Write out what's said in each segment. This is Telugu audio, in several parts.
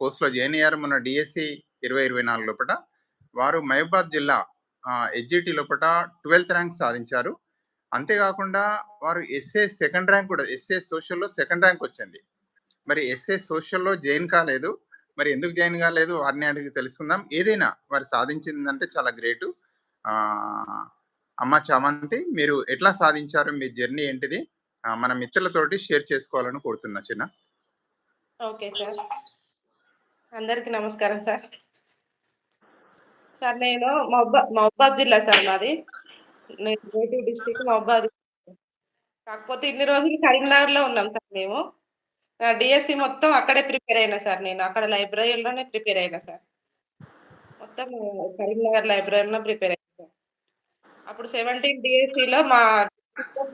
పోస్ట్‌లో జాయిన్ అయ్యారు మొన్న డీఎస్సీ 2024 లోపట. వారు మహబాద్ జిల్లా ఆహ్, ఎస్‌జిటి లోపట 12థ్ ర్యాంక్ సాధించారు. అంతేకాకుండా వారు ఎస్ఏ సెకండ్ ర్యాంక్ కూడా ఎస్ఏ సోషల్‌లో సెకండ్ ర్యాంక్ వచ్చింది. మరి ఎస్ఏ సోషల్‌లో జాయిన్ కాలేదు. మరి ఎందుకు జాయిన్ కాలేదు వారిని అడిగి తెలుసుకుందాం. ఏదైనా వారు సాధించిందంటే చాలా గ్రేటు. అమ్మ చామంతి మీరు ఎట్లా సాధించారు? మీ జర్నీ ఏంటిది? మన మిత్రులతోటి షేర్ చేసుకోవాలని కోరుతున్నా చిన్న. Okay sir. అందరికి నమస్కారం సార్. సార్ నేను మహబూబా జిల్లా సార్ నాది. నేను నేటివ్ డిస్టిక్ మహబూబాద్. కాకపోతే ఇన్ని రోజులు కరీంనగర్‌లో ఉన్నాం సార్ మేము. డిఎస్సి మొత్తం అక్కడే ప్రిపేర్ అయినా సార్ నేను. అక్కడ లైబ్రరీలోనే ప్రిపేర్ అయినా సార్. మొత్తం కరీంనగర్ లైబ్రరీలో ప్రిపేర్ అయినా సార్. అప్పుడు సెవెంటీన్ డిఎస్సిలో మా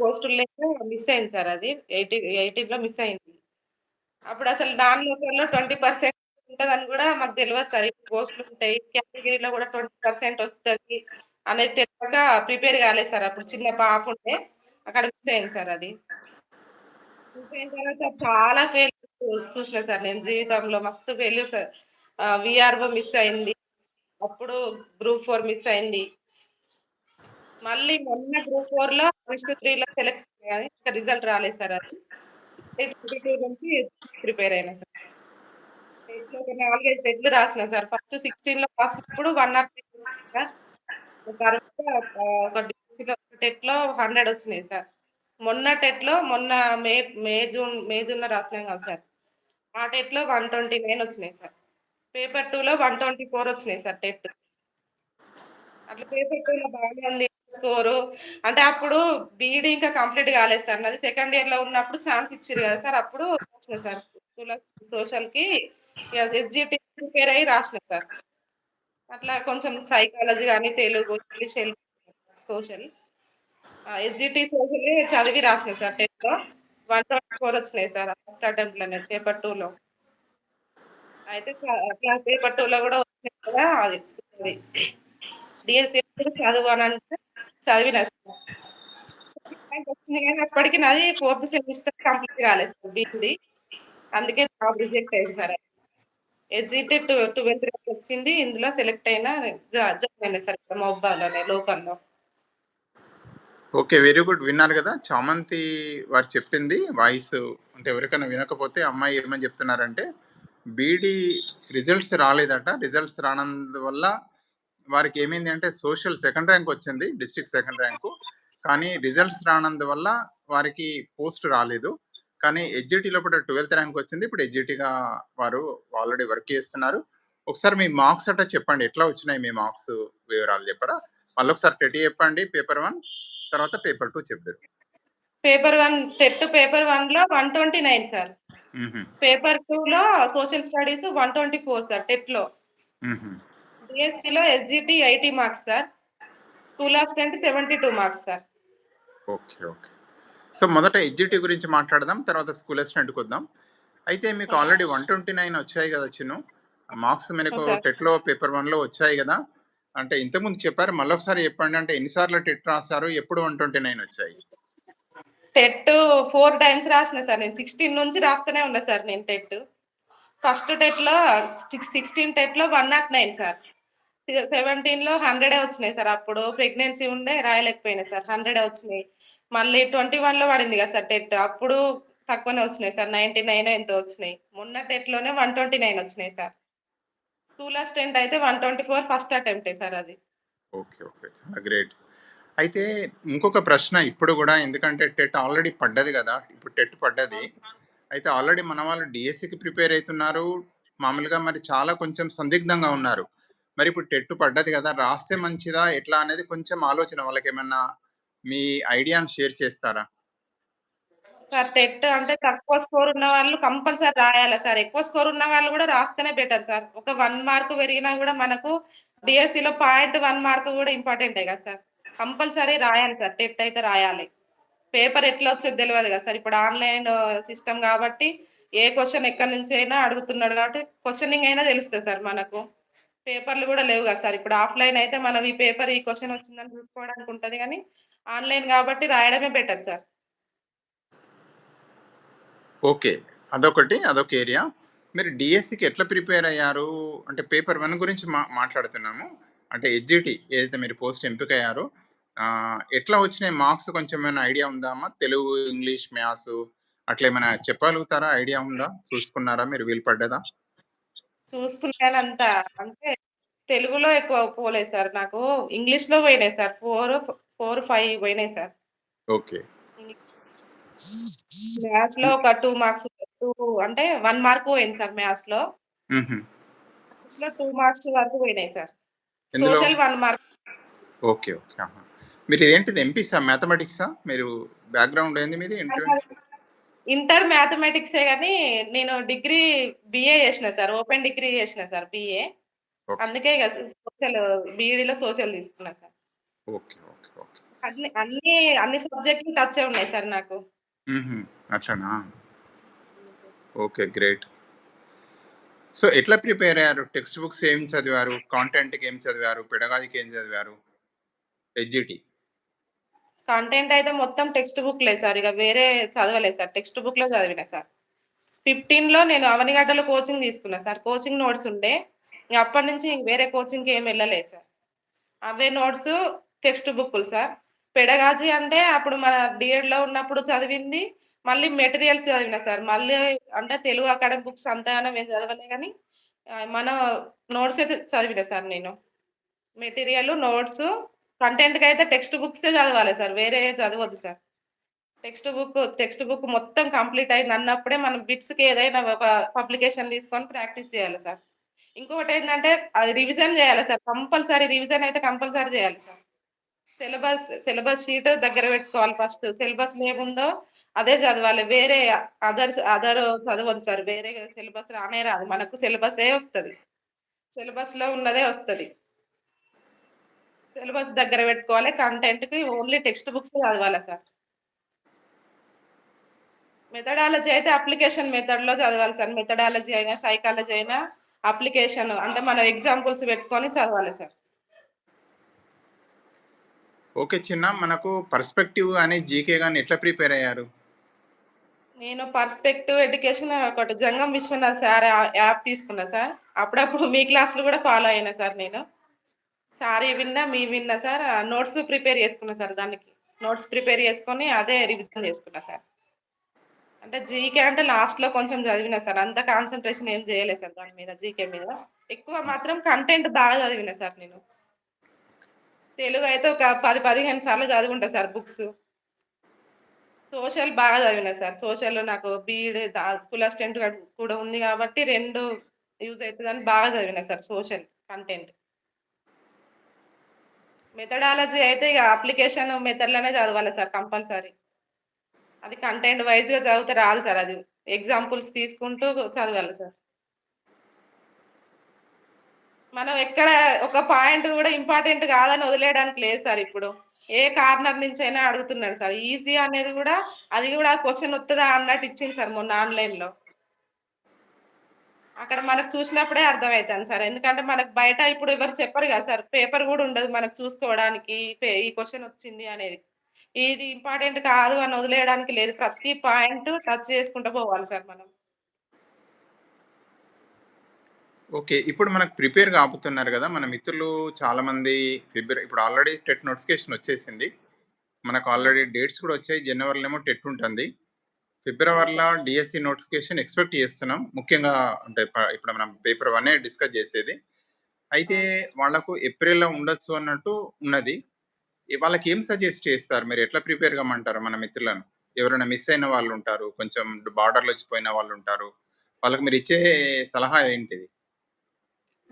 పోస్టులు లేక మిస్ అయింది సార్ అది. 80 18లో మిస్ అయింది. అప్పుడు అసలు నాన్ లోకల్‌లో 20% ఉంటదని కూడా మాకు తెలియదు సార్. పోస్టులు ఉంటాయి. కేటగిరీలో కూడా ట్వంటీ పర్సెంట్ వస్తుంది అనేది తెలియక ప్రిపేర్ కాలేదు సార్. అప్పుడు చిన్న పాప ఉంటే అక్కడ మిస్ అయింది సార్ అది. మిస్ అయిన తర్వాత చాలా ఫెయిల్ చూసిన సార్ నేను జీవితంలో మస్తు ఫెయిల్యూర్ సార్. విఆర్ఓ మిస్ అయింది. అప్పుడు గ్రూప్ ఫోర్ మిస్ అయింది. మళ్ళీ మొన్న గ్రూప్ 4లో లిస్ట్ 3లో సెలెక్ట్లో సెలెక్ట్ రిజల్ట్ రాలేదు సార్ అది. 2022 నుంచి ప్రిపేర్ అయినా సార్. టెట్‌లో ఒక 4, 5 టెట్‌లు రాసిన సార్. ఫస్ట్ 16లో రాసినప్పుడు 103 వచ్చింది సార్. తర్వాత ఒక టెట్‌లో 100 వచ్చినాయి సార్. మొన్న టెట్‌లో మొన్న మే మే జూన్ మే జూన్‌లో రాసినాం కదా సార్. ఆ టెట్‌లో 129 వచ్చినాయి సార్. పేపర్ 2లో 124 వచ్చినాయి సార్ టెట్. అట్లా పేపర్ 2లో బాగానే ఉంది స్కోరు. అంటే అప్పుడు బీఈడీ ఇంకా కంప్లీట్ కాలేదు సార్. నాది సెకండ్ ఇయర్‌లో ఉన్నప్పుడు ఛాన్స్ ఇచ్చిర్రు కదా సార్. అప్పుడు వచ్చినాయి సార్. సోషల్కి సోషల్‌కి ఎస్‌జిటి ప్రిపేర్ అయ్యి రాసిన సార్. అట్లా కొంచెం సైకాలజీ కానీ తెలుగు, ఇంగ్లీష్ సోషల్. ఆ! ఎస్‌జిటి సోషలే చదివి రాసిన సార్ టెన్త్ వన్ ఫోర్ వచ్చినాయి సార్ ఫస్ట్ అటెంప్ట్‌లోనే పేపర్ 2లో. అయితే చ అట్లా పేపర్ 2లో గూడా వచ్చినాయి కదా! అది అది డిఎస్సి కూడా చదువు అంటే చదివిన సార్. వచ్చింది కానీ అప్పటికి నాది ఫోర్త్ సెమిస్టర్ కంప్లీట్ కాలేదు సార్ బీఈడీ. అందుకే జాబ్ రిజెక్ట్ అయింది సార్. ఎగ్జిట్ ట్వెల్త్ ర్యాంక్ వచ్చింది. ఇందులో సెలెక్ట్ అయినా జాయిన్ అయినా సార్ ఇక్కడ మహబూబాద్‌లోనే లోకల్‌లో. ఓకే. Very good. విన్నారు కదా చామంతి వారు చెప్పింది వాయిస్ అంటే ఎవరికైనా వినకపోతే అమ్మాయి ఏమని చెప్తున్నారంటే బీడీ రిజల్ట్స్ రాలేదట. రిజల్ట్స్ రానందువల్ల వారికి ఏమైంది అంటే సోషల్ సెకండ్ ర్యాంక్ వచ్చింది. District second rank. కానీ రిజల్ట్స్ రానందువల్ల వారికి పోస్ట్ రాలేదు. కానీ ఎస్‌జిటి లోపట 12థ్ ర్యాంక్ వచ్చింది. ఇప్పుడు ఎస్‌జిటిగా వారు ఆల్రెడీ వర్క్ చేస్తున్నారు. ఒకసారి మీ మార్క్స్ అట చెప్పండి. ఎట్లా వచ్చినాయి మీ మార్క్స్ వివరాలు చెప్పరా? మళ్ళొకసారి టెట్ చెప్పండి పేపర్ 1 తర్వాత పేపర్ 2 చెప్దురు. పేపర్ 1 టెట్ పేపర్ 1లో 129 సార్. హుహు. పేపర్ 2లో సోషల్ స్టడీస్ 124 సార్ టెట్‌లో. హుహు. డీఎస్సీలో SGT 80 marks sir. School of strength 72 marks sir. Okay. Okay. So, మొదట ఎస్‌జిటి గురించి మాట్లాడదాం. తర్వాత స్కూల్ అసిస్టెంట్‌కొద్దాం. అయితే మీకు ఆల్రెడీ 129 వచ్చాయి గదా చిన్ను. మార్క్స్ మనకు. టెట్‌లో పేపర్ 1లో వచ్చాయి గదా! అంటే ఇంతకుముందు చెప్పారు. మళ్ళొకసారి చెప్పండి. అంటే ఎన్ని సార్లు టెట్ రాసారు? ఎప్పుడు 129 వచ్చాయి? టెట్ 4 టైమ్స్ రాసిన సార్ నేను. 16 నుంచి రాస్తూనే ఉన్నా సార్ నేను టెట్. ఫస్ట్ టెట్‌లో సిక్స్ 16 టెట్‌లో 109 సార్. సెవెంటీన్లో హండ్రెడ్ వచ్చినాయి సార్. అప్పుడు ప్రెగ్నెన్సీ ఉండే రాయలేకపోయినాయి సార్. 100 వచ్చినాయి. మళ్ళీ 21లో పడింది కదా సార్ టెట్. అప్పుడు తక్కువనే వచ్చినాయి సార్. 99 ఎంతో వచ్చినాయి. మొన్న టెట్‌లోనే 129 వచ్చినాయి సార్. స్కూల్ అసిస్టెంట్ అయితే 124 ఫస్ట్ అటెంప్టే సార్ అది. ఓకే. ఓకే. చాలా గ్రేట్. అయితే ఇంకొక ప్రశ్న ఇప్పుడు కూడా ఎందుకంటే టెట్ ఆల్రెడీ పడ్డది కదా ఇప్పుడు టెట్ పడ్డది. అయితే ఆల్రెడీ మన వాళ్ళు డిఎస్సికి ప్రిపేర్ అవుతున్నారు మామూలుగా మరి చాలా కొంచెం సందిగ్ధంగా ఉన్నారు. మరి ఇప్పుడు టెట్టు పడ్డది కదా రాస్తే మంచిదా? ఎట్లా అనేది కొంచెం ఆలోచన వాళ్ళకి ఏమన్నా మీ ఐడియాను షేర్ చేస్తారా? సార్ టెట్ అంటే తక్కువ స్కోర్ ఉన్న వాళ్ళు కంపల్సరీ రాయాలి సార్. ఎక్కువ స్కోర్ ఉన్న వాళ్ళు కూడా రాస్తేనే బెటర్ సార్. ఒక వన్ మార్క్ పెరిగినా కూడా మనకు డిఎస్సిలో పాయింట్ వన్ మార్క్ కూడా ఇంపార్టెంటే కదా సార్. కంపల్సరీ రాయాలి సార్. టెట్ అయితే రాయాలి. పేపర్ ఎట్లా వచ్చేది తెలియదు కదా సార్. ఇప్పుడు ఆన్‌లైన్ సిస్టమ్ కాబట్టి ఏ క్వశ్చన్ ఎక్కడి నుంచి అయినా అడుగుతున్నాడు కాబట్టి క్వశ్చనింగ్ అయినా తెలుస్తుంది సార్ మనకు. పేపర్‌లు కూడా లేవు కదా సార్. ఇప్పుడు ఆఫ్‌లైన్ అయితే మనం ఈ పేపర్ ఈ క్వశ్చన్ వచ్చిందని చూసుకోవడానికి ఉంటుంది కానీ ఆన్‌లైన్ కాబట్టి రాయడమే బెటర్ సార్. ఓకే. అదొకటి. అదొక ఏరియా. మీరు డిఎస్సికి ఎట్లా ప్రిపేర్ అయ్యారు? అంటే పేపర్ వన్ గురించి మా మాట్లాడుతున్నాము. అంటే ఎస్‌జిటి ఏదైతే మీరు పోస్ట్ ఎంపిక అయ్యారు ఎట్లా వచ్చినాయి మార్క్స్ కొంచెం ఏమైనా ఐడియా ఉందా అమ్మా? తెలుగు, ఇంగ్లీష్, మ్యాథ్స్ అట్లా ఏమైనా చెప్పగలుగుతారా? ఐడియా ఉందా? చూసుకున్నారా మీరు వీలు పడ్డదా? చూసుకున్నానంత అంటే తెలుగులో ఎక్కువ పోలేదు సార్. నాకు ఇంగ్లీష్‌లో పోయినాయి సార్. 4 ఫ్ 4, 5 పోయినాయి సార్. ఓకే. మ్యాథ్స్‌లో ఒక 2 మార్క్స్ 2 అంటే 1 మార్క్ పోయింది సార్ మ్యాథ్స్‌లో. హుహు. మ్యాథ్స్‌లో 2 మార్క్స్ వరకు పోయినాయి sir. Social 1 mark. Okay. Okay. మీరు ఏంటిది ఎంపీసా? మ్యాథమెటిక్సా? మీరు బ్యాక్‌గ్రౌండ్ ఏంది మీది? ఇంటర్ మ్యాథమెటిక్సే గాని నేను డిగ్రీ బీఏ చేసిన సార్. ఓపెన్ డిగ్రీ చేసిన సార్ బీఏ. అందుకే సోషల్ బీఈడీలో సోషల్ తీసుకున్నా సార్. ఓకే. ఓకే. ఓకే. అన్ని అన్ని అన్ని సబ్జెక్ట్‌లు టచ్చే ఉన్నాయి సార్ నాకు. అట్లనా? ఓకే. గ్రేట్. సో, ఎట్లా ప్రిపేర్ అయ్యారు? టెక్స్ట్ బుక్స్ ఏం చదివారు? కాంటెంట్‌కి ఏం చదివారు? పెడగాజికి ఏం చదివారు? ఎస్‌జిటి. కంటెంట్ అయితే మొత్తం టెక్స్ట్ బుక్‌లే సార్. ఇక వేరే చదవలేదు సార్. టెక్స్ట్ బుక్‌లో చదివినా సార్. 15లో నేను అవనిగడ్డలో కోచింగ్ తీసుకున్నా సార్. కోచింగ్ నోట్స్ ఉండే. ఇంగ అప్పటి నుంచి వేరే కోచింగ్‌కి ఏమి వెళ్ళలేదు సార్. అవే నోట్స్ టెక్స్ట్ బుక్లు సార్. పెడగాజీ అంటే అప్పుడు మన డిఎడ్లో ఉన్నప్పుడు చదివింది. మళ్ళీ మెటీరియల్స్ చదివినా సార్. మళ్ళీ అంటే తెలుగు అకాడమిక్ బుక్స్ అంతగానం ఏం చదవలే కానీ మన నోట్స్ అయితే చదివినా సార్ నేను. మెటీరియల్, నోట్స్ కంటెంట్‌కైతే టెక్స్ట్ బుక్సే చదవాలి సార్. వేరే చదవద్దు sir. Text book text book మొత్తం కంప్లీట్ అయింది అన్నప్పుడే మనం బిట్స్‌కి ఏదైనా ఒక పబ్లికేషన్ తీసుకొని ప్రాక్టీస్ చేయాలి సార్. ఇంకొకటి ఏంటంటే అది రివిజన్ చేయాలి సార్. కంపల్సరీ రివిజన్ అయితే కంపల్సరీ చేయాలి సార్. సిలబస్ సిలబస్ షీట్ దగ్గర పెట్టుకోవాలి ఫస్ట్. సిలబస్ ఏముందో అదే చదవాలి. వేరే అదర్స్ అదర్ చదవద్దు సార్. వేరే సిలబస్ రానే రాదు. మనకు సిలబసే వస్తుంది సిలబస్‌లో ఉన్నదే వస్తుంది సిలబస్ దగ్గర పెట్టుకోవాలి. కంటెంట్‌కి ఓన్లీ టెక్స్ట్ బుక్సే చదవాలా సార్. మెథడాలజీ అయితే అప్లికేషన్ మెథడ్‌లో చదవాలి సార్. మెథడాలజీ అయినా, సైకాలజీ అయినా అప్లికేషన్ అంటే మనం ఎగ్జాంపుల్స్ పెట్టుకొని చదవాలి సార్. ఓకే చిన్న. మనకు పర్స్పెక్టివ్ అనే జీకే గాని ఎట్లా ప్రిపేర్ అయ్యారు? నేను పర్స్పెక్టివ్ ఎడ్యుకేషన్ ఒకటి జంగం విశ్వనాథ్ సార్ యాప్ తీసుకున్నా సార్. అప్పుడప్పుడు మీ క్లాస్‌లు కూడా ఫాలో అయినా సార్ నేను. సార్ విన్నా, మీ విన్నా సార్. నోట్స్ ప్రిపేర్ చేసుకున్నా సార్ దానికి. నోట్స్ ప్రిపేర్ చేసుకొని అదే రివిజన్ చేసుకున్నా సార్. అంటే జీకే అంటే లాస్ట్‌లో కొంచెం చదివినా సార్. అంత కాన్సంట్రేషన్ ఏం చేయలేదు సార్ దాని మీద జీకే మీద. ఎక్కువ మాత్రం కంటెంట్ బాగా చదివినా సార్ నేను. తెలుగు అయితే ఒక 10, 15 సార్లు చదువుకుంటా సార్ బుక్స్. సోషల్ బాగా చదివినా సార్. సోషల్‌లో నాకు బీఈడీ స్కూల్ అసిస్టెంట్ కూడా ఉంది కాబట్టి రెండు యూజ్ అవుతుందని బాగా చదివినా సార్ సోషల్ కంటెంట్. మెథడాలజీ అయితే ఇక అప్లికేషన్ మెథడ్‌లోనే చదవాలి సార్ కంపల్సరీ. అది కంటెంట్ వైజ్గా చదివితే రాదు సార్ అది. ఎగ్జాంపుల్స్ తీసుకుంటూ చదవాలి సార్. మనం ఎక్కడ ఒక పాయింట్ కూడా ఇంపార్టెంట్ కాదని వదిలేయడానికి లేదు సార్ ఇప్పుడు. ఏ కార్నర్ నుంచి అయినా అడుగుతున్నాడు సార్. ఈజీ అనేది కూడా అది కూడా క్వశ్చన్ వస్తుందా అన్నట్టు ఇచ్చింది సార్ మొన్న ఆన్‌లైన్‌లో. అక్కడ మనకు చూసినప్పుడే అర్థమవుతాను సార్. ఎందుకంటే మనకు బయట ఇప్పుడు ఎవరు చెప్పరు కదా సార్. పేపర్ కూడా ఉండదు మనకు చూసుకోవడానికి. ఈ క్వశ్చన్ వచ్చింది అనేది. ఇది ఇంపార్టెంట్ కాదు అని వదిలేయడానికి లేదు. ప్రతి పాయింట్ టచ్ చేసుకుంటూ పోవాలి సార్ మనం. ఓకే. ఇప్పుడు మనకు ప్రిపేర్ కాబోతున్నారు కదా మన మిత్రులు చాలామంది ఫిబ్ర ఇప్పుడు ఆల్రెడీ టెట్ నోటిఫికేషన్ వచ్చేసింది. మనకు ఆల్రెడీ డేట్స్ కూడా వచ్చాయి. జనవరిలో ఏమో టెట్ ఉంటుంది. ఫిబ్రవరిలో. డీఎస్సీ నోటిఫికేషన్ ఎక్స్‌పెక్ట్ చేస్తున్నాం. ముఖ్యంగా అంటే ఇప్పుడు మనం పేపర్ 1 డిస్కస్ చేసేది. అయితే. వాళ్ళకు ఏప్రిల్‌లో ఉండొచ్చు అన్నట్టు ఉన్నది. వాళ్ళకి ఏం సజెస్ట్ చేస్తారు? మీరు ఎట్లా ప్రిపేర్ కమ్మంటారు మన మిత్రులను? ఎవరైనా మిస్ అయిన వాళ్ళు ఉంటారు. కొంచెం బార్డర్‌లో వచ్చిపోయిన వాళ్ళు ఉంటారు. వాళ్ళకి మీరు ఇచ్చే సలహా ఏంటిది?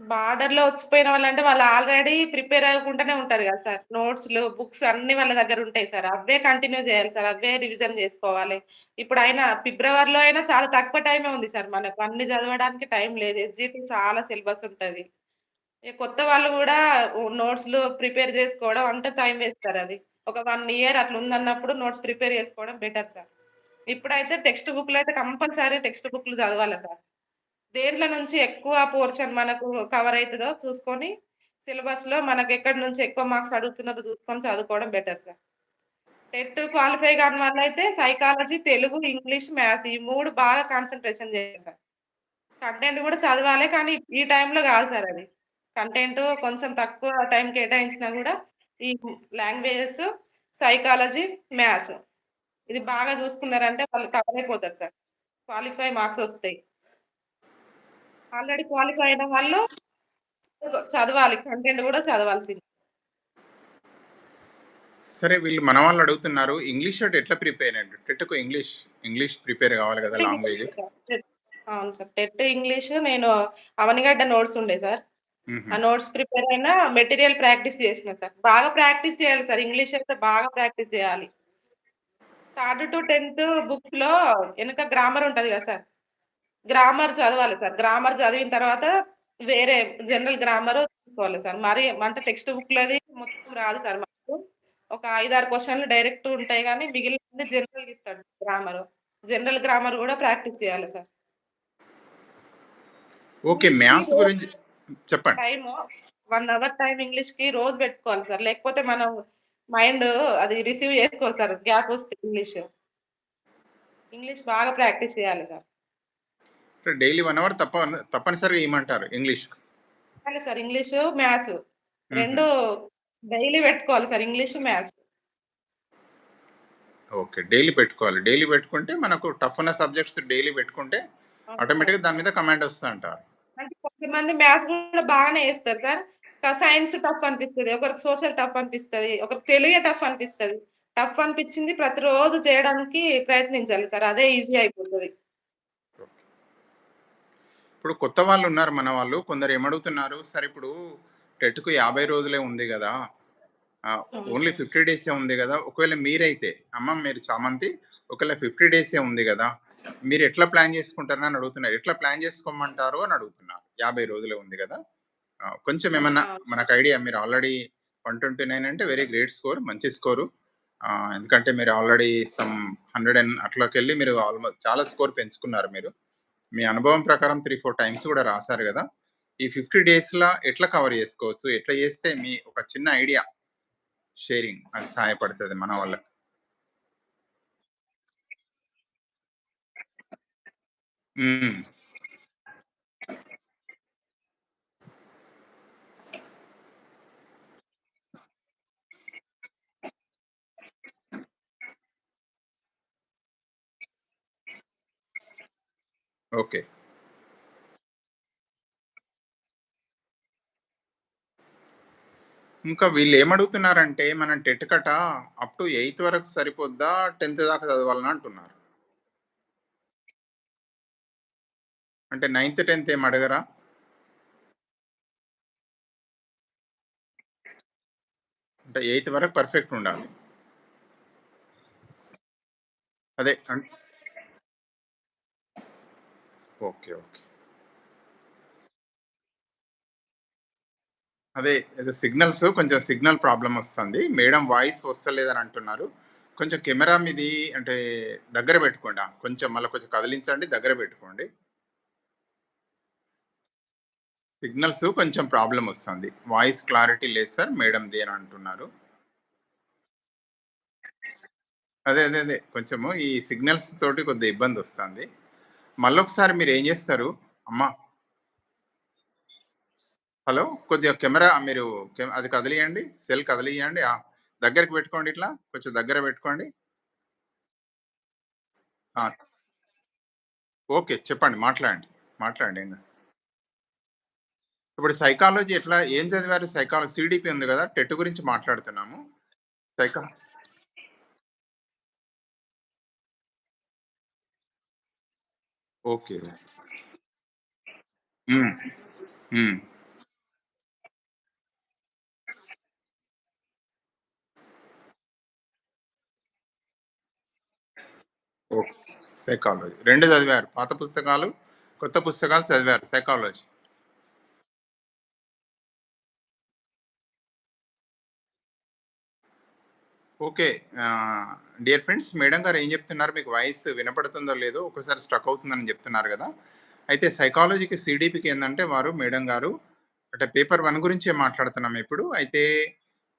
బార్డర్లో వచ్చిపోయిన వాళ్ళంటే వాళ్ళు ఆల్రెడీ ప్రిపేర్ అవ్వకుండానే ఉంటారు కదా సార్. నోట్స్ బుక్స్ అన్ని వాళ్ళ దగ్గర ఉంటాయి సార్. అవే కంటిన్యూ చేయాలి సార్. అవే రివిజన్ చేసుకోవాలి. ఇప్పుడైనా ఫిబ్రవరిలో అయినా చాలా తక్కువ టైమే ఉంది సార్ మనకు. అన్ని చదవడానికి టైం లేదు. ఎస్‌జిటి చాలా సిలబస్ ఉంటది. కొత్త వాళ్ళు కూడా నోట్స్ నోట్స్‌లు ప్రిపేర్ చేసుకోవడం అంటే టైం వేస్తారు అది. ఒక వన్ ఇయర్ అట్లా ఉందన్నప్పుడు నోట్స్ ప్రిపేర్ చేసుకోవడం బెటర్ సార్. ఇప్పుడైతే టెక్స్ట్ బుక్లు అయితే కంపల్సరీ టెక్స్ట్ బుక్‌లు చదవాలి సార్. దేంట్లో నుంచి ఎక్కువ పోర్షన్ మనకు కవర్ అవుతుందో చూసుకొని సిలబస్‌లో మనకెక్కడి నుంచి ఎక్కువ మార్క్స్ అడుగుతున్నారో చూసుకొని చదువుకోవడం బెటర్ సార్. టెట్ క్వాలిఫై కాని వాళ్ళైతే సైకాలజీ, తెలుగు, ఇంగ్లీష్, మ్యాథ్స్ ఈ మూడు బాగా కాన్సన్ట్రేషన్ చేయాలి సార్. కంటెంట్ కూడా చదవాలి కానీ ఈ టైంలో కాదు సార్ అది. కంటెంట్ కొంచెం తక్కువ టైం కేటాయించినా కూడా ఈ లాంగ్వేజెస్, సైకాలజీ, మ్యాథ్స్ ఇది బాగా చూసుకున్నారంటే వాళ్ళు కవర్ అయిపోతారు సార్. క్వాలిఫై మార్క్స్ వస్తాయి ఆల్రెడీ క్వాలిఫై అయిన వాళ్ళు చదవాలి. కంటెంట్ గూడా చదవాల్సిందే. సరే వీళ్ళు మన వాళ్ళు అడుగుతున్నారు. ఇంగ్లీష్ అటు ఎట్లా ప్రిపేర్ అయ్యిండు? టెట్‌కు ఇంగ్లీష్, ఇంగ్లీష్ ప్రిపేర్ కావాలి కదా! లాంగ్వేజ్. అవును సార్. టెట్ ఇంగ్లీష్ నేను అవనిగడ్డ నోట్స్ ఉండే సార్. ఆ. నోట్స్ ప్రిపేర్ అయినా మెటీరియల్ ప్రాక్టీస్ చేసిన సార్. బాగా ప్రాక్టీస్ చేయాలి సార్. ఇంగ్లీష్ అయితే బాగా ప్రాక్టీస్ చేయాలి. థర్డ్ టు 10థ్ బుక్స్‌లో ఎనక గ్రామర్ ఉంటది కదా సార్. గ్రామర్ చదవాలి సార్. గ్రామర్ చదివిన తర్వాత వేరే జనరల్ గ్రామర్ తీసుకోవాలి సార్. మరి అంటే టెక్స్ట్ బుక్‌లోది మొత్తం రాదు సార్ మాకు. ఒక 5, 6 క్వెషన్‌లు డైరెక్ట్ ఉంటాయి గానీ మిగిలినవన్నీ జనరల్‌గా ఇస్తాడు గ్రామర్. జనరల్ గ్రామర్ గూడా ప్రాక్టీస్ చేయాలి సార్. ఓకే. మ్యాథ్స్ గురించి చెప్పండి. టైము 1 అవర్ టైమ్ ఇంగ్లీష్‌కి రోజు పెట్టుకోవాలి సార్. లేకపోతే మనం మైండ్ అది రిసీవ్ చేసుకోదు సార్. గ్యాప్ వస్తే ఇంగ్లీష్. ఇంగ్లీష్ బాగా ప్రాక్టీస్ చేయాలి సార్. డైలీ 1 అవర్ తప్ప తప్పనిసరిగా ఇయ్యమంటారు ఇంగ్లీష్‌కు. చేయాలి సార్. English, maths. 2 డైలీ పెట్టుకోవాలి sir. English, maths. Okay. Daily పెట్టుకోవాలి. డైలీ పెట్టుకుంటే మనకు టఫ్ ఉన్న సబ్జెక్ట్స్ డైలీ పెట్టుకుంటే. ఆటోమేటిక్‌గా దాని మీద కమాండ్ వస్తదంటారు. అంటే కొంతమంది మ్యాథ్స్ గూడా బాగానే చేస్తారు సార్. సైన్స్ టఫ్ అనిపిస్తది. ఒకరికి సోషల్ టఫ్ అనిపిస్తది. ఒకరికి తెలుగే టఫ్ అనిపిస్తది. టఫ్ అనిపించింది ప్రతిరోజు చేయడానికి ప్రయత్నించాలి సార్. అదే ఈజీ అయిపోతది. ఇప్పుడు కొత్త వాళ్ళు ఉన్నారు మన వాళ్ళు. కొందరు ఏమడుగుతున్నారు, సార్ ఇప్పుడు టెట్‌కు 50 రోజులే ఉంది అవును ఓన్లీ. 50 డేసే ఉంది గదా! ఒకవేళ మీరైతే అమ్మ మీరు చామంతి ఒకవేళ 50 డేసే ఉంది గదా! మీరు ఎట్లా ప్లాన్ చేసుకుంటారని అని అడుగుతున్నారు. ఎట్లా ప్లాన్ చేసుకోమంటారు అని అడుగుతున్నారు. 50 రోజులే ఉంది! ఆహ్, కొంచెం ఏమన్నా. మనకు ఐడియా మీరు ఆల్రెడీ 129 అంటే వెరీ గ్రేట్ స్కోర్. మంచి స్కోరు. ఎందుకంటే మీరు ఆల్రెడీ సమ్ 100 అండ్ అట్లోకెళ్ళి మీరు ఆల్‌మో చాలా స్కోర్ పెంచుకున్నారు మీరు. మీ అనుభవం ప్రకారం 3, 4 టైమ్స్ కూడా రాశారు కదా ఈ ఫిఫ్టీ డేస్లో ఎట్లా కవర్ చేసుకోవచ్చు? ఎట్లా చేస్తే మీ ఒక చిన్న ఐడియా షేరింగ్ అది సహాయపడుతుంది మన వాళ్ళకి. ఓకే. ఇంకా వీళ్ళేమడుగుతున్నారంటే మనం టెట్ కట అప్ టు 8థ్ వరకు సరిపోద్దా? 10థ్ దాకా చదవాలనా అంటున్నారు. అంటే 9థ్, 10థ్ ఏమి అడగరా? అంటే 8థ్ వరకు పర్ఫెక్ట్ ఉండాలి. అదే అన్ ఓకే. ఓకే. అదే అదే సిగ్నల్స్ కొంచెం సిగ్నల్ ప్రాబ్లమ్ వస్తుంది. మేడం వాయిస్ వస్తలేదని అంటున్నారు. కొంచెం కెమెరా మీది అంటే దగ్గర పెట్టుకోండి. కొంచెం మళ్ళీ కొంచెం కదిలించండి. దగ్గర పెట్టుకోండి. సిగ్నల్స్ కొంచెం ప్రాబ్లమ్ వస్తుంది. వాయిస్ క్లారిటీ లేదు సార్ మేడంది అని అంటున్నారు. అదే. అదే. అదే. కొంచెము ఈ సిగ్నల్స్ తోటి కొద్దిగా ఇబ్బందొస్తుంది. మళ్ళొకసారి ఏం చేస్తారు అమ్మ హలో! కొద్దిగా కెమెరా మీరు అది కదిలియండి. సెల్ కదిలియండి. దగ్గరికి పెట్టుకోండి ఇట్లా. కొంచెం దగ్గర పెట్టుకోండి. ఓకే. చెప్పండి. మాట్లాడండి. మాట్లాడండి. ఇప్పుడు సైకాలజీ ఎట్లా ఏం చదివారు? సైకాలజీ సిడిపి ఉంది కదా టెట్ గురించి మాట్లాడుతున్నాము. సైకా okay. Hmm. Hmm. Okay. Psychology. 2 చదివారు. పాత పుస్తకాలు, కొత్త పుస్తకాలు చదివారు psychology. Okay. Dear friends madam గారు ఏం చెప్తున్నారు? మీకు వాయిస్ వినపడుతుందో లేదో ఒకసారి స్ట్రక్ అవుతుందని చెప్తున్నారు కదా అయితే సైకాలజీకి, సీడీపీకి ఏంటంటే వారు మేడం గారు అంటే పేపర్ వన్ గురించే మాట్లాడుతున్నాం ఇప్పుడు. అయితే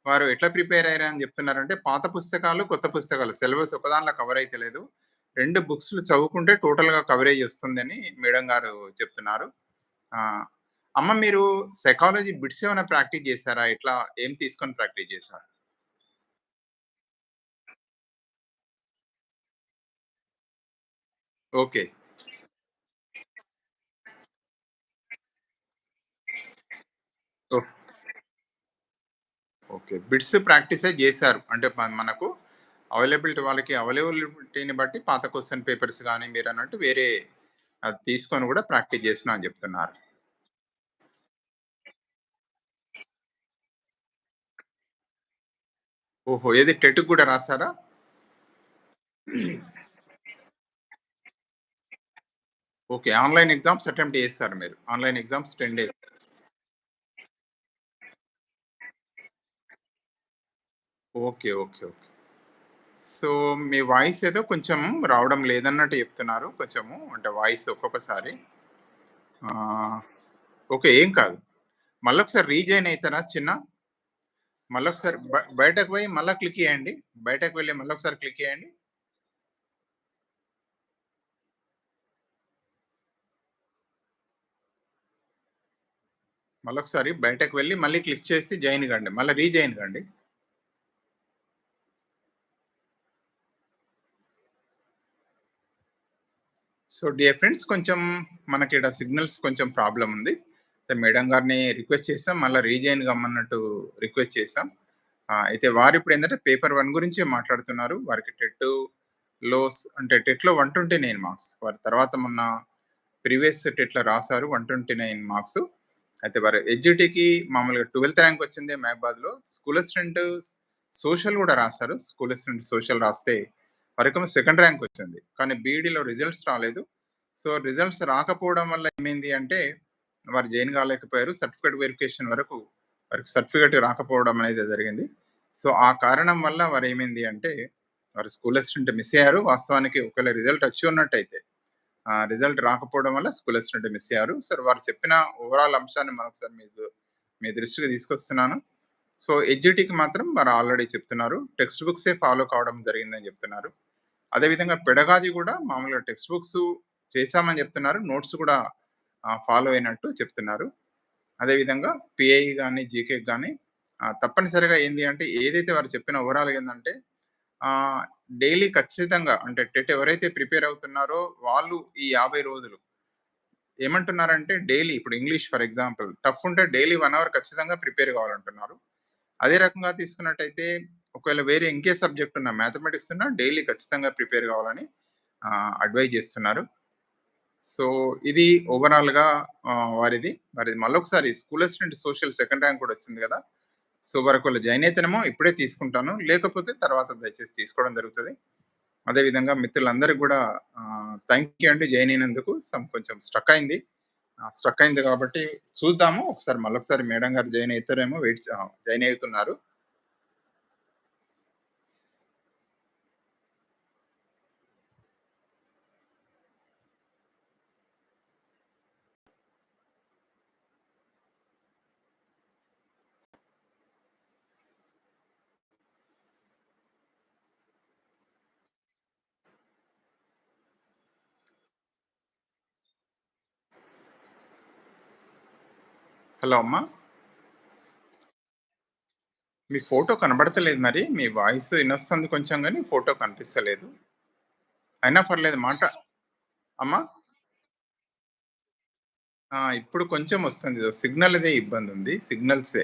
వారు ఎట్లా ప్రిపేర్ అయ్యారని చెప్తున్నారంటే పాత పుస్తకాలు, కొత్త పుస్తకాలు సిలబస్ ఒకదానిలో కవర్ అయితే లేదు రెండు బుక్స్‌లు చదువుకుంటే టోటల్‌గా కవరేజ్ వస్తుందని మేడం గారు చెప్తున్నారు. అమ్మ మీరు సైకాలజీ బిట్స్ ఏమైనా ప్రాక్టీస్ చేసారా? ఇట్లా ఏం తీసుకొని ప్రాక్టీస్ చేశారు ఓకే. ఓహ్! ఓకే. బిట్స్ ప్రాక్టీసే చేశారు అంటే మ మనకు అవైలబిలిటీ వాళ్ళకి అవైలబిలిటీని బట్టి పాత క్వెషన్ పేపర్స్ గాని మీరన్నట్టు వేరే అది తీసుకొని కూడా ప్రాక్టీస్ చేసినా అని చెప్తున్నారు. ఓహో! ఏది టెట్‌కి కూడా రాసారా? ఓకే. ఆన్‌లైన్ ఎగ్జామ్స్ అటెంప్ట్ చేస్తారు మీరు. Online exams 10 days. Okay. Okay. Okay. So, మీ వాయిస్ ఏదో కొంచెం రావడం లేదన్నట్టు చెప్తున్నారు. కొంచెము అంటే వాయిస్ ఒక్కొక్కసారి. ఓకే. ఏం కాదు. మళ్ళీ ఒకసారి రీజైన్ అవుతారా చిన్న? మళ్ళొకసారి బ బయటకు పోయి మళ్ళీ క్లిక్ చేయండి. బయటకు వెళ్ళి మళ్ళీ ఒకసారి క్లిక్ చేయండి. మళ్ళొకసారి బయటకు వెళ్ళి మళ్ళీ క్లిక్ చేసి జాయిన్ కండి. మళ్ళీ రీజాయిన్ కండి. సో, డియర్ ఫ్రెండ్స్ కొంచెం మనకి ఇక్కడ సిగ్నల్స్ కొంచెం ప్రాబ్లం ఉంది. మేడం గారిని రిక్వెస్ట్ చేస్తాం మళ్ళీ రీజైన్ కమ్మన్నట్టు రిక్వెస్ట్ చేస్తాం అయితే వారు ఇప్పుడు ఏంటంటే పేపర్ వన్ గురించే మాట్లాడుతున్నారు. వారికి టెట్ లోస్ అంటే టెట్‌లో 129 మార్క్స్. వారి తర్వాత మొన్న ప్రీవియస్ టెట్‌లో రాసారు 129 మార్క్స్. అయితే వారు ఎస్‌జిటికి మామూలుగా 12థ్ ర్యాంక్ వచ్చింది మహబాద్‌లో. స్కూల్ అసిస్టెంట్ సోషల్ కూడా రాశారు స్కూల్ అసిస్టెంట్ సోషల్ రాస్తే వారికేమో సెకండ్ ర్యాంక్ వచ్చింది. కానీ బీఈడీలో రిజల్ట్స్ రాలేదు. సో, రిజల్ట్స్ రాకపోవడం వల్ల ఏమైంది అంటే వారు జాయిన్ కాలేకపోయారు. సర్టిఫికేట్ వెరిఫికేషన్ వరకు వారికి సర్టిఫికేట్ రాకపోవడం అనేది జరిగింది. సో, ఆ కారణం వల్ల వారు ఏమైంది అంటే వారు స్కూల్ అసిస్టెంట్ మిస్ అయ్యారు. వాస్తవానికి ఒకవేళ రిజల్ట్ వచ్చి ఉన్నట్టయితే రిజల్ట్ రాకపోవడం వల్ల స్కూల్ అసిస్టెంట్ మిస్ అయ్యారు. సో, వారు చెప్పిన ఓవరాల్ అంశాన్ని మరొకసారి మీకు మీ దృష్టికి తీసుకొస్తున్నాను. సో, ఎస్‌జిటికి మాత్రం వారు ఆల్రెడీ చెప్తున్నారు. టెక్స్ట్ బుక్సే ఫాలో కావడం జరిగిందని చెప్తున్నారు. అదేవిధంగా పెడగాజీ కూడా మామూలుగా టెక్స్ట్ బుక్స్ చేశామని చెప్తున్నారు. నోట్స్ కూడా ఫాలో అయినట్టు చెప్తున్నారు. అదేవిధంగా పిఐ కానీ జీకే కానీ తప్పనిసరిగా ఏంది అంటే ఏదైతే వారు చెప్పిన ఓవరాల్ ఏంటంటే డైలీ ఖచ్చితంగా అంటే టెట్ ఎవరైతే ప్రిపేర్ అవుతున్నారో వాళ్ళు ఈ 50 రోజులు ఏమంటున్నారంటే డైలీ ఇప్పుడు ఇంగ్లీష్ ఫర్ ఎగ్జాంపుల్ టఫ్ ఉంటే డైలీ వన్ అవర్ ఖచ్చితంగా ప్రిపేర్ కావాలంటున్నారు. అదే రకంగా తీసుకున్నట్టయితే ఒకవేళ వేరే ఇంకే సబ్జెక్ట్ ఉన్న మ్యాథమెటిక్స్ ఉన్నా డైలీ ఖచ్చితంగా ప్రిపేర్ కావాలని అడ్వైజ్ చేస్తున్నారు. సో, ఇది ఓవరాల్‌గా వారిది వారిది. మళ్ళొకసారి school assistant social second rank కూడా వచ్చింది కదా! శుభరకుల వారొకవేళ జాయిన్ ఇప్పుడే తీసుకుంటాను. లేకపోతే తర్వాత దయచేసి తీసుకోవడం జరుగుతుంది అదేవిధంగా మిత్రులందరికి కూడా థ్యాంక్ యూ అండి జాయిన్ అయినందుకు. సమ్ కొంచెం స్ట్రక్ అయింది. స్ట్రక్ అయింది కాబట్టి చూద్దాము. ఒకసారి మళ్ళొకసారి మేడం గారు జాయిన్ అవుతారేమో వెయిట్ జాయిన్ అవుతున్నారు. హలో అమ్మా మీ ఫోటో కనబడతలేదు మరి. మీ వాయిస్ వినొస్తుంది కొంచెం కానీ ఫోటో కనిపిస్తలేదు. అయినా పర్లేదు మాట అమ్మా? ఆ! ఇప్పుడు కొంచెం వస్తుంది. సిగ్నల్దే ఇబ్బంది ఉంది సిగ్నల్సే.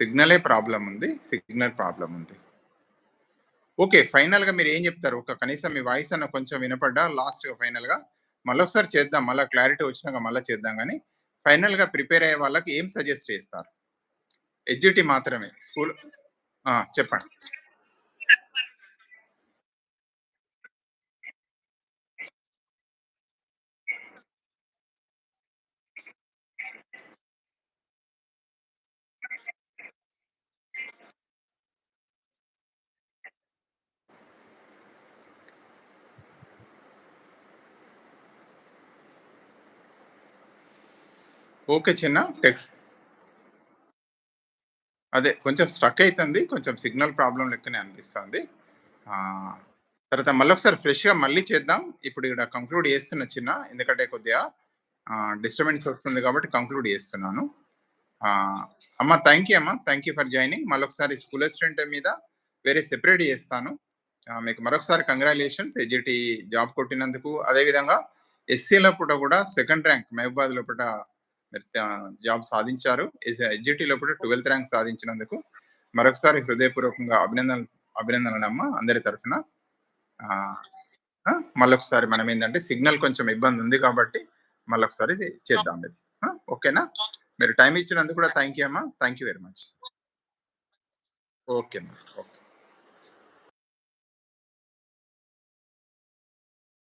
సిగ్నలే ప్రాబ్లం ఉంది. సిగ్నల్ ప్రాబ్లం ఉంది. ఓకే. ఫైనల్‌గా ఏం చెప్తారు? ఒక కనీసం మీ వాయిస్ అన్న కొంచెం వినపడ్డా లాస్ట్‌గా ఫైనల్‌గా మళ్ళొకసారి చేద్దాం. మళ్ళీ క్లారిటీ వచ్చినాక మళ్ళీ చేద్దాం కానీ ఫైనల్ ఫైనల్‌గా ప్రిపేర్ అయ్యే వాళ్ళకి ఏం సజెస్ట్ చేస్తారు? ఎడ్యుటీ మాత్రమే. స్కూల్ చెప్పండి. ఓకే చిన్న. టెక్స్ట్ అదే కొంచెం స్ట్రక్ అవుతుంది కొంచెం సిగ్నల్ ప్రాబ్లం లెక్కనే అనిపిస్తుంది. తర్వాత మళ్ళీ ఒకసారి ఫ్రెష్‌గా మళ్ళీ చేద్దాం. ఇప్పుడు ఇక్కడ కంక్లూడ్ చేస్తున్న చిన్న. ఎందుకంటే కొద్దిగా డిస్టర్బెన్స్ వస్తుంది కాబట్టి కంక్లూడ్ చేస్తున్నాను. అమ్మ థ్యాంక్ యూ అమ్మ. Thank you for joining. మళ్ళొకసారి స్కూల్ అసిస్టెంట్ మీద వేరే సెపరేట్ చేస్తాను. మీకు మరొకసారి కంగ్రాచులేషన్స్ ఎడ్జిటి జాబ్ కొట్టినందుకు. అదే విధంగా ఎస్సీల పూట కూడా సెకండ్ ర్యాంక్ మహబూబాద్ లోపట మీరు జాబ్ సాధించారు. ఎస్ కూడా 12థ్ ర్యాంక్ సాధించినందుకు మరొకసారి హృదయపూర్వకంగా అభినందనలు అభినందనలమ్మ అందరి తరఫున. మళ్ళొకసారి మనం ఏంటంటే సిగ్నల్ కొంచెం ఇబ్బంది ఉంది కాబట్టి మళ్ళొకసారి చేద్దాం ఇది. ఓకేనా? మీరు టైం ఇచ్చినందుకు కూడా థ్యాంక్ యూ అమ్మా thank you very much. Okay అమ్మా ఓకే.